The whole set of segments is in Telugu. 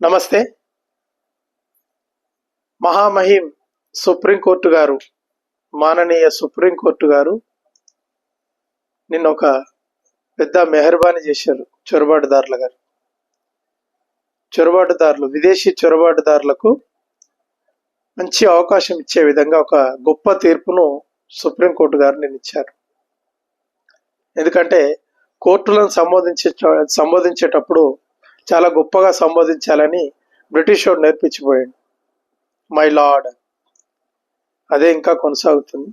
నమస్తే. మహామహిం సుప్రీంకోర్టు గారు మాననీయ సుప్రీంకోర్టు గారు నిన్న ఒక పెద్ద మెహర్బానీ చేశారు చొరబాటుదారుల గారు. చొరబాటుదారులు విదేశీ చొరబాటుదారులకు మంచి అవకాశం ఇచ్చే విధంగా ఒక గొప్ప తీర్పును సుప్రీంకోర్టు గారు నిన్న ఇచ్చారు ఎందుకంటే కోర్టులను సంబోధించే సంబోధించేటప్పుడు చాలా గొప్పగా సంబోధించాలని బ్రిటిష్ వాడు నేర్పించిపోయాడు. My lord. అదే ఇంకా కొనసాగుతుంది.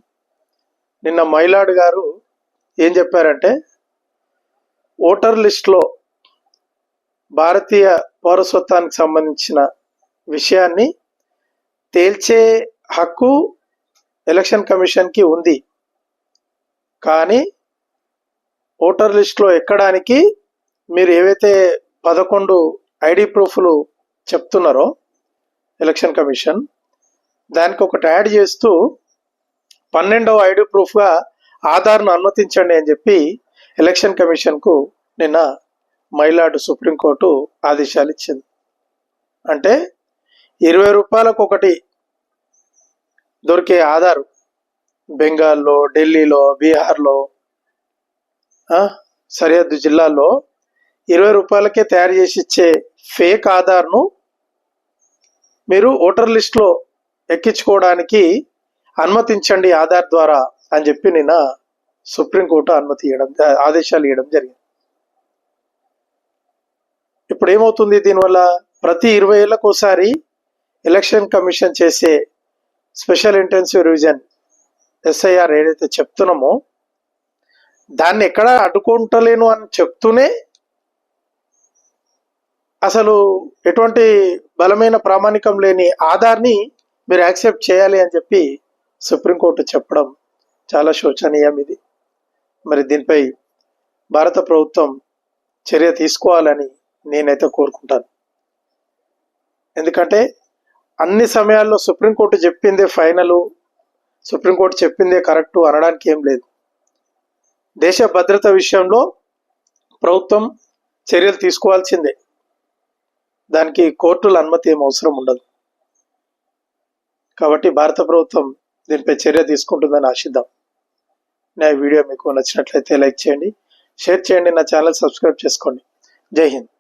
నిన్న మైలాడ్ గారు ఏం చెప్పారంటే ఓటర్ లిస్ట్లో భారతీయ పౌరసత్వానికి సంబంధించిన విషయాన్ని తేల్చే హక్కు ఎలక్షన్ కమిషన్కి ఉంది. కానీ ఓటర్ లిస్ట్లో ఎక్కడానికి మీరు ఏవైతే పదకొండు ఐడి ప్రూఫ్లు చెప్తున్నారో ఎలక్షన్ కమిషన్. దానికి ఒకటి యాడ్ చేస్తూ పన్నెండవ ఐడి ప్రూఫ్గా ఆధార్ను అనుమతించండి అని చెప్పి ఎలక్షన్ కమిషన్కు నిన్న మైలాడు సుప్రీంకోర్టు ఆదేశాలు ఇచ్చింది. అంటే ఇరవై రూపాయలకు ఒకటి దొరికే ఆధార్. బెంగాల్లో ఢిల్లీలో బీహార్లో సరిహద్దు జిల్లాల్లో ఇరవై రూపాయలకే తయారు చేసి ఇచ్చే ఫేక్ ఆధార్ను మీరు ఓటర్ లిస్ట్లో ఎక్కించుకోవడానికి అనుమతించండి ఆధార్ ద్వారా అని చెప్పి నిన్న సుప్రీంకోర్టు అనుమతి ఇవ్వడం ఆదేశాలు ఇవ్వడం జరిగింది. ఇప్పుడు ఏమవుతుంది దీనివల్ల? ప్రతి ఇరవై ఏళ్ళకోసారి ఎలక్షన్ కమిషన్ చేసే స్పెషల్ ఇంటెన్సివ్ రివిజన్ ఎస్ఐఆర్ ఏదైతే చెప్తున్నామో దాన్ని ఎక్కడ అడ్డుకుంటలేను అని చెప్తూనే అసలు ఎటువంటి బలమైన ప్రామాణికం లేని ఆధార్ని మీరు యాక్సెప్ట్ చేయాలి అని చెప్పి సుప్రీంకోర్టు చెప్పడం చాలా శోచనీయం ఇది. మరి దీనిపై భారత ప్రభుత్వం చర్య తీసుకోవాలని నేనైతే కోరుకుంటాను. ఎందుకంటే అన్ని సమయాల్లో సుప్రీంకోర్టు చెప్పిందే ఫైనలు సుప్రీంకోర్టు చెప్పిందే కరెక్టు అనడానికి ఏం లేదు. దేశ భద్రత విషయంలో ప్రభుత్వం చర్యలు తీసుకోవాల్సిందే. దానికి కోర్టుల అనుమతి ఏం అవసరం ఉండదు. కాబట్టి భారత ప్రభుత్వం దీనిపై చర్య తీసుకుంటుందని ఆశిద్దాం. నా వీడియో మీకు నచ్చినట్లయితే లైక్ చేయండి షేర్ చేయండి నా ఛానల్ సబ్స్క్రైబ్ చేసుకోండి. జై హింద్.